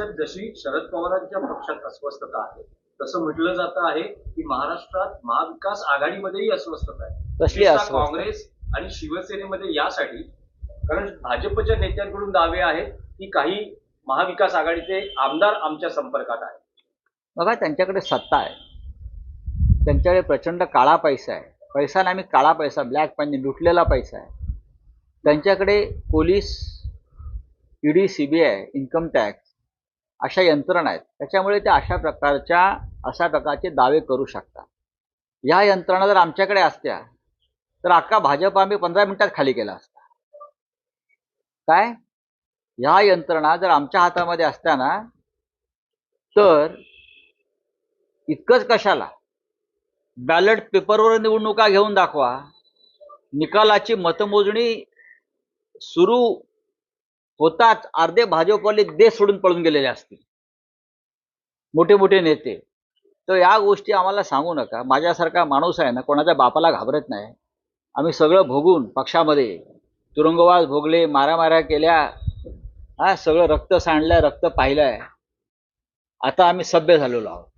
जशी शरद पवारांच्या पक्षात अस्वस्थता आहे तसं म्हटलं जातं आहे की महाराष्ट्रात महाविकास आघाडीमध्येही अस्वस्थता आहे? काँग्रेस आणि शिवसेनेमध्ये यासाठी कारण भाजपच्या नेत्यांकडून दावे आहेत की काही महाविकास आघाडीचे आमदार आमच्या संपर्कात आहेत. बघा त्यांच्याकडे सत्ता आहे. त्यांच्याकडे प्रचंड काळा पैसा आहे. पैसा नाही काळा पैसा ब्लॅक मनी लुटलेला पैसा आहे. त्यांच्याकडे police ED C B I income tax अशा यंत्रणा आहेत. त्याच्यामुळे ते अशा प्रकारच्या अशा प्रकारचे दावे करू शकतात. या यंत्रणा जर आमच्याकडे असत्या तर अख्खा भाजप आम्ही पंधरा मिनिटात खाली केला असता. काय? ह्या यंत्रणा जर आमच्या हातामध्ये असत्या ना तर इतकंच कशाला? बॅलेट पेपरवर निवडणुका घेऊन दाखवा. निकालाची मतमोजणी सुरू होताच अर्धे भाजपवाले देश सोडून पळून गेलेले असतील. मोठे मोठे नेते. तर या गोष्टी आम्हाला सांगू नका. माझ्यासारखा माणूस आहे ना कोणाच्या बापाला घाबरत नाही. आम्ही सगळं भोगून पक्षामध्ये तुरुंगवास भोगले मारामाऱ्या केल्या. हा सगळं रक्त सांडलं रक्त पाहिलंय. आता आम्ही सभ्य झालेलो आहोत.